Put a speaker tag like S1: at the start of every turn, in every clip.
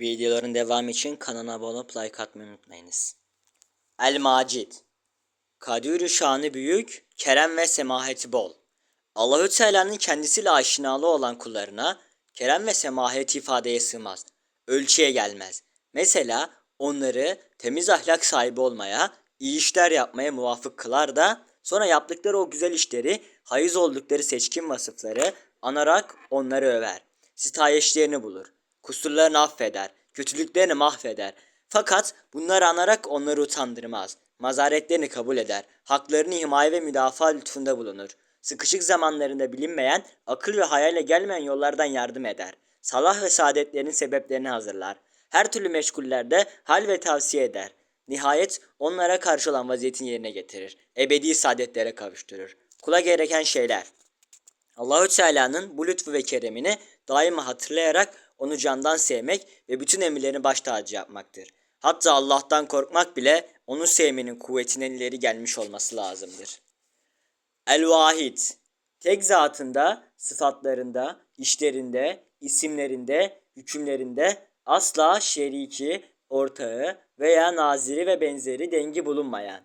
S1: Videoların devamı için kanala abone olup like atmayı unutmayınız. El Macid Kadürü şanı büyük, kerem ve semaheti bol. Allahü Teala'nın kendisiyle aşinalı olan kullarına kerem ve semahet ifadeye sığmaz. Ölçüye gelmez. Mesela onları temiz ahlak sahibi olmaya, iyi işler yapmaya muvafık kılar da sonra yaptıkları o güzel işleri, hayız oldukları seçkin vasıfları anarak onları över. Sitayeşlerini bulur. Kusurlarını affeder, kötülüklerini mahveder. Fakat bunları anarak onları utandırmaz. Mazaretlerini kabul eder. Haklarını himaye ve müdafaa lütfunda bulunur. Sıkışık zamanlarında bilinmeyen, akıl ve hayalle gelmeyen yollardan yardım eder. Salah ve saadetlerinin sebeplerini hazırlar. Her türlü meşgullerde hal ve tavsiye eder. Nihayet onlara karşı olan vaziyetin yerine getirir. Ebedi saadetlere kavuşturur. Kula gereken şeyler. Allahü Teala'nın bu lütfu ve keremini daima hatırlayarak onu candan sevmek ve bütün emirlerini baş tacı yapmaktır. Hatta Allah'tan korkmak bile onu sevmenin kuvvetinin ileri gelmiş olması lazımdır. El-Vahid Tek zatında, sıfatlarında, işlerinde, isimlerinde, hükümlerinde asla şeriki, ortağı veya naziri ve benzeri dengi bulunmayan.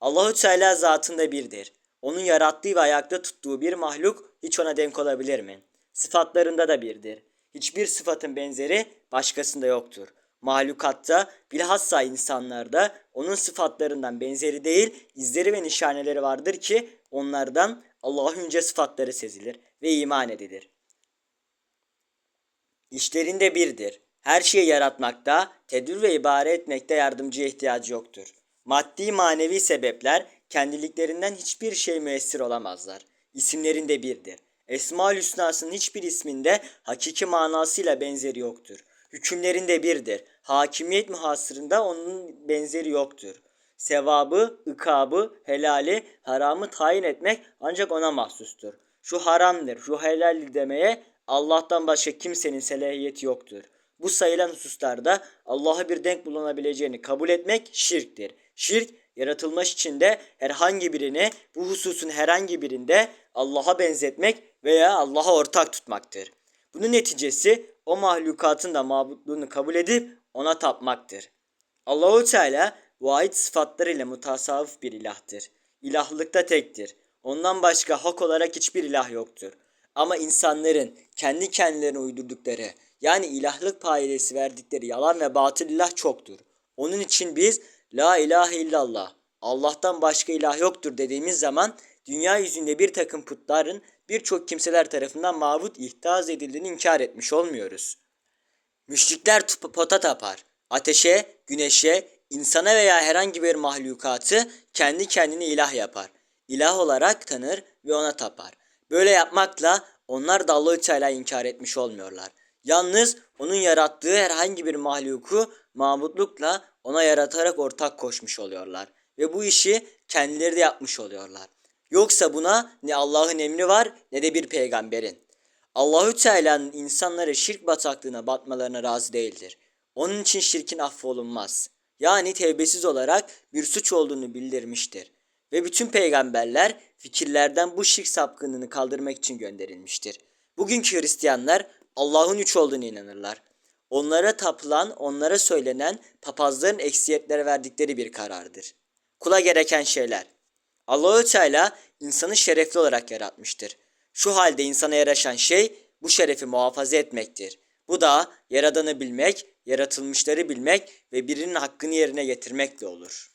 S1: Allahü Teala zatında birdir. Onun yarattığı ve ayakta tuttuğu bir mahluk hiç ona denk olabilir mi? Sıfatlarında da birdir. Hiçbir sıfatın benzeri başkasında yoktur. Mahlukatta bilhassa insanlarda onun sıfatlarından benzeri değil izleri ve nişaneleri vardır ki onlardan Allah'ın yüce sıfatları sezilir ve iman edilir. İşlerinde birdir. Her şeyi yaratmakta, tedbir ve ibare etmekte yardımcıya ihtiyacı yoktur. Maddi manevi sebepler kendiliklerinden hiçbir şey müessir olamazlar. İsimlerinde birdir. Esma-ül Hüsna'sının hiçbir isminde hakiki manasıyla benzeri yoktur. Hükümlerinde birdir. Hakimiyet muhasırında onun benzeri yoktur. Sevabı, ikabı, helali, haramı tayin etmek ancak ona mahsustur. Şu haramdır, şu helaldir demeye Allah'tan başka kimsenin selahiyeti yoktur. Bu sayılan hususlarda Allah'a bir denk bulunabileceğini kabul etmek şirktir. Şirk yaratılmış içinde herhangi birini bu hususun herhangi birinde Allah'a benzetmek veya Allah'a ortak tutmaktır. Bunun neticesi o mahlukatın da mabutluğunu kabul edip ona tapmaktır. Allahu Teala vahid sıfatlarıyla mutasavvıf bir ilahtır. İlahlıkta tektir. Ondan başka hak olarak hiçbir ilah yoktur. Ama insanların kendi kendilerine uydurdukları yani ilahlık payesi verdikleri yalan ve batıl ilah çoktur. Onun için biz la ilahe illallah Allah'tan başka ilah yoktur dediğimiz zaman dünya yüzünde bir takım putların birçok kimseler tarafından mabut ihtaz edildiğini inkar etmiş olmuyoruz. Müşrikler pota tapar. Ateşe, güneşe, insana veya herhangi bir mahlukatı kendi kendine ilah yapar. İlah olarak tanır ve ona tapar. Böyle yapmakla onlar da Allahü Teala inkar etmiş olmuyorlar. Yalnız onun yarattığı herhangi bir mahluku mabutlukla ona yaratarak ortak koşmuş oluyorlar. Ve bu işi kendileri de yapmış oluyorlar. Yoksa buna ne Allah'ın emri var ne de bir peygamberin. Allahü Teala'nın insanları şirk bataklığına batmalarına razı değildir. Onun için şirkin affolunmaz. Yani tevbesiz olarak bir suç olduğunu bildirmiştir. Ve bütün peygamberler fikirlerden bu şirk sapkınlığını kaldırmak için gönderilmiştir. Bugünkü Hristiyanlar Allah'ın üç olduğunu inanırlar. Onlara tapılan, onlara söylenen papazların eksiyetlere verdikleri bir karardır. Kula gereken şeyler. Allahü Teala insanı şerefli olarak yaratmıştır. Şu halde insana yaraşan şey bu şerefi muhafaza etmektir. Bu da yaradanı bilmek, yaratılmışları bilmek ve birinin hakkını yerine getirmekle olur.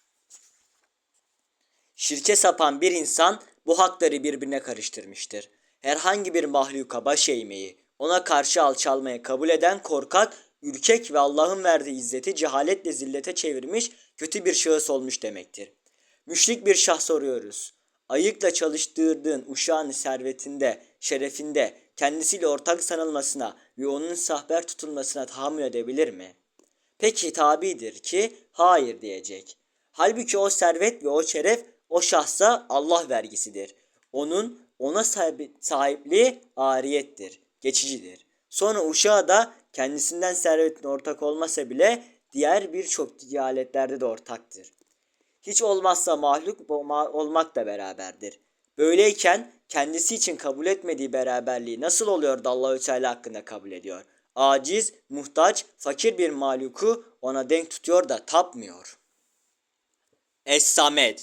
S1: Şirke sapan bir insan bu hakları birbirine karıştırmıştır. Herhangi bir mahluka baş eğmeyi, ona karşı alçalmaya kabul eden korkak, ürkek ve Allah'ın verdiği izzeti cehaletle zillete çevirmiş kötü bir şahıs olmuş demektir. Müşrik bir şah soruyoruz. Ayıkla çalıştırdığın uşağın servetinde, şerefinde, kendisiyle ortak sanılmasına ve onun sahber tutulmasına tahammül edebilir mi? Peki tabidir ki hayır diyecek. Halbuki o servet ve o şeref o şahsa Allah vergisidir. Onun ona sahipliği ariyettir, geçicidir. Sonra uşağı da kendisinden servetin ortak olmasa bile diğer birçok ticaletlerde de ortaktır. Hiç olmazsa mahluk olma- olmak da beraberdir. Böyleyken kendisi için kabul etmediği beraberliği nasıl oluyor da Allahü Teala hakkında kabul ediyor? aciz, muhtaç, fakir bir maluku ona denk tutuyor da tapmıyor. Es-Samed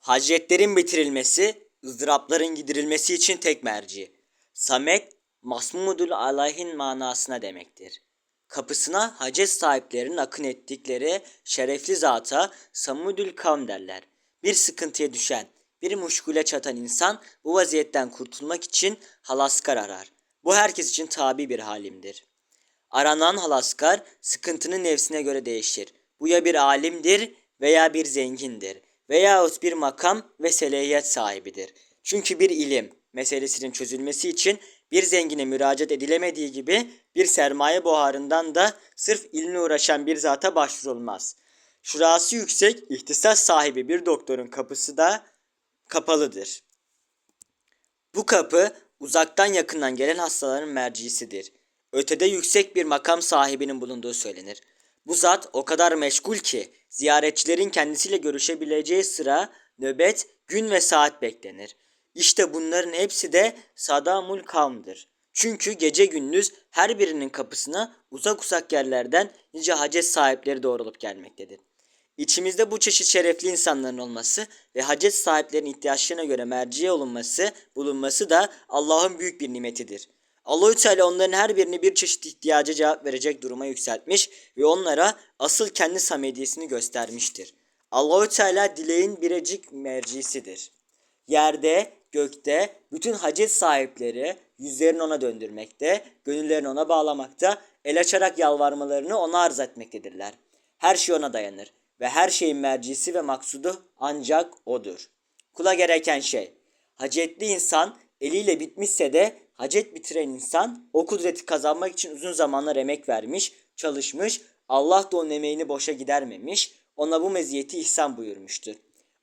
S1: Hacetlerin bitirilmesi, ızdırapların giderilmesi için tek merci. Samet, Masmudul Alayhin manasına demektir. Kapısına hacet sahiplerinin akın ettikleri şerefli zata Samudül Kavm derler. Bir sıkıntıya düşen, bir muşkule çatan insan bu vaziyetten kurtulmak için halaskar arar. Bu herkes için tabi bir halimdir. Aranan halaskar sıkıntının nefsine göre değişir. Bu ya bir alimdir veya bir zengindir veyahut bir makam ve selehiyet sahibidir. Çünkü bir ilim meselesinin çözülmesi için bir zengine müracaat edilemediği gibi bir sermaye buharından da sırf ilmle uğraşan bir zata başvurulmaz. Şurası yüksek, ihtisas sahibi bir doktorun kapısı da kapalıdır. Bu kapı uzaktan yakından gelen hastaların mercisidir. Ötede yüksek bir makam sahibinin bulunduğu söylenir. Bu zat o kadar meşgul ki ziyaretçilerin kendisiyle görüşebileceği sıra nöbet, gün ve saat beklenir. İşte bunların hepsi de Sadamul Kavm'dır. Çünkü gece gündüz her birinin kapısına uzak uzak yerlerden nice hacet sahipleri doğrulup gelmektedir. İçimizde bu çeşit şerefli insanların olması ve hacet sahiplerinin ihtiyaçlarına göre merciye olunması, bulunması da Allah'ın büyük bir nimetidir. Allahü Teala onların her birini bir çeşit ihtiyaca cevap verecek duruma yükseltmiş ve onlara asıl kendi samediyesini göstermiştir. Allahü Teala dileğin birecik mercisidir. Yerde, gökte bütün hacet sahipleri yüzlerini ona döndürmekte, gönüllerini ona bağlamakta, el açarak yalvarmalarını ona arz etmektedirler. Her şey ona dayanır ve her şeyin mercisi ve maksudu ancak odur. Kula gereken şey, hacetli insan eliyle bitmişse de hacet bitiren insan o kudreti kazanmak için uzun zamanlar emek vermiş, çalışmış, Allah da onun emeğini boşa gidermemiş, ona bu meziyeti ihsan buyurmuştur.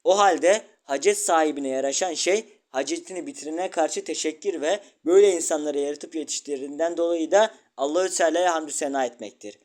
S1: O halde hacet sahibine yaraşan şey hacetini bitirene karşı teşekkür ve böyle insanları yaratıp yetiştirdiğinden dolayı da Allahü Teala'ya hamdü sena etmektir.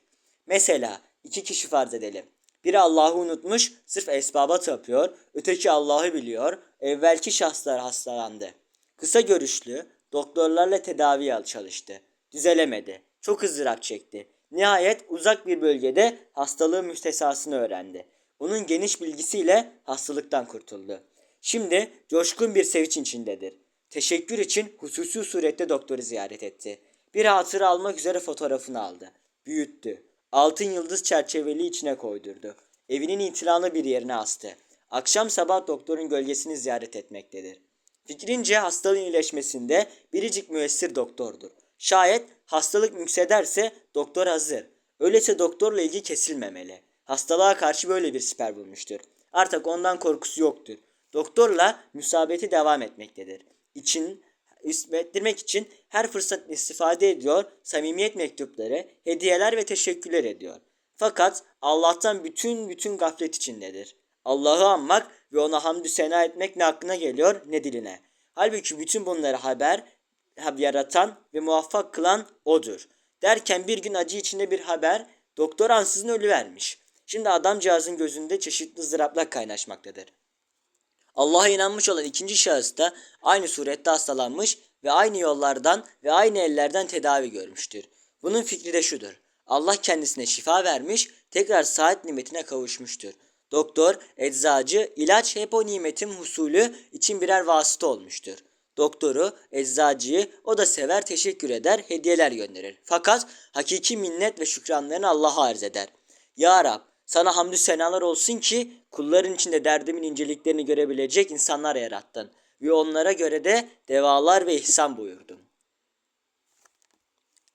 S1: Mesela iki kişi farz edelim. Biri Allah'ı unutmuş, sırf esbaba tapıyor, öteki Allah'ı biliyor, evvelki şahslar hastalandı. Kısa görüşlü, doktorlarla tedavi çalıştı. Düzelemedi, çok ızdırap çekti. Nihayet uzak bir bölgede hastalığın müstesasını öğrendi. Onun geniş bilgisiyle hastalıktan kurtuldu. Şimdi coşkun bir sevinç içindedir. Teşekkür için hususi surette doktoru ziyaret etti. Bir hatıra almak üzere fotoğrafını aldı. Büyüttü. Altın yıldız çerçeveli içine koydurdu. Evinin itilanlı bir yerine astı. Akşam sabah doktorun gölgesini ziyaret etmektedir. Fikrince hastalığın iyileşmesinde biricik müessir doktordur. Şayet hastalık müksederse doktor hazır. Öyleyse doktorla ilgi kesilmemeli. Hastalığa karşı böyle bir siper bulmuştur. Artık ondan korkusu yoktur. Doktorla müsabeti devam etmektedir. İçin ismettirmek için her fırsat istifade ediyor, samimiyet mektupları, hediyeler ve teşekkürler ediyor. Fakat Allah'tan bütün bütün gaflet içindedir. Allah'ı anmak ve ona hamdü sena etmek ne aklına geliyor ne diline. Halbuki bütün bunları haber yaratan ve muvaffak kılan odur. Derken bir gün acı içinde bir haber doktor ansızın ölüvermiş. Şimdi adamcağızın gözünde çeşitli ızdıraplar kaynaşmaktadır. Allah'a inanmış olan ikinci şahıs da aynı surette hastalanmış ve aynı yollardan ve aynı ellerden tedavi görmüştür. Bunun fikri de şudur. Allah kendisine şifa vermiş, tekrar saat nimetine kavuşmuştur. Doktor, eczacı, ilaç hep o nimetin husulü için birer vasıta olmuştur. Doktoru, eczacıyı o da sever, teşekkür eder, hediyeler gönderir. Fakat hakiki minnet ve şükranlarını Allah'a arz eder. Ya Rab, sana hamdü senalar olsun ki kulların içinde derdimin inceliklerini görebilecek insanlar yarattın. Ve onlara göre de devalar ve ihsan buyurdun.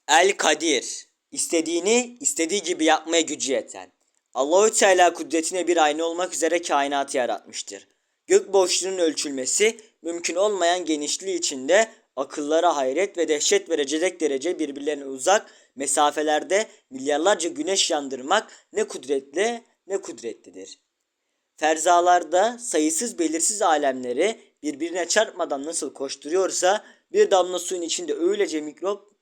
S1: El Kadir istediğini istediği gibi yapmaya gücü yeten. Allahü Teala kudretine bir ayna olmak üzere kainatı yaratmıştır. Gök boşluğunun ölçülmesi mümkün olmayan genişliği içinde akıllara hayret ve dehşet verecek derece birbirlerine uzak mesafelerde milyarlarca güneş yandırmak ne kudretli ne kudretlidir. Ferzalarda sayısız belirsiz alemleri birbirine çarpmadan nasıl koşturuyorsa bir damla suyun içinde öylece mikrop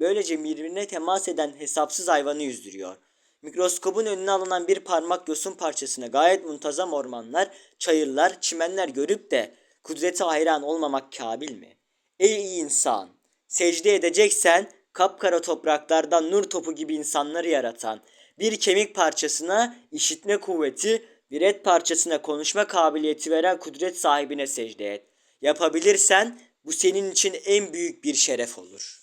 S1: böylece birbirine temas eden hesapsız hayvanı yüzdürüyor. Mikroskopun önüne alınan bir parmak yosun parçasına gayet muntazam ormanlar, çayırlar, çimenler görüp de kudrete hayran olmamak kabil mi? Ey insan! Secde edeceksen kapkara topraklardan nur topu gibi insanları yaratan, bir kemik parçasına işitme kuvveti, bir et parçasına konuşma kabiliyeti veren kudret sahibine secde et. Yapabilirsen bu senin için en büyük bir şeref olur.''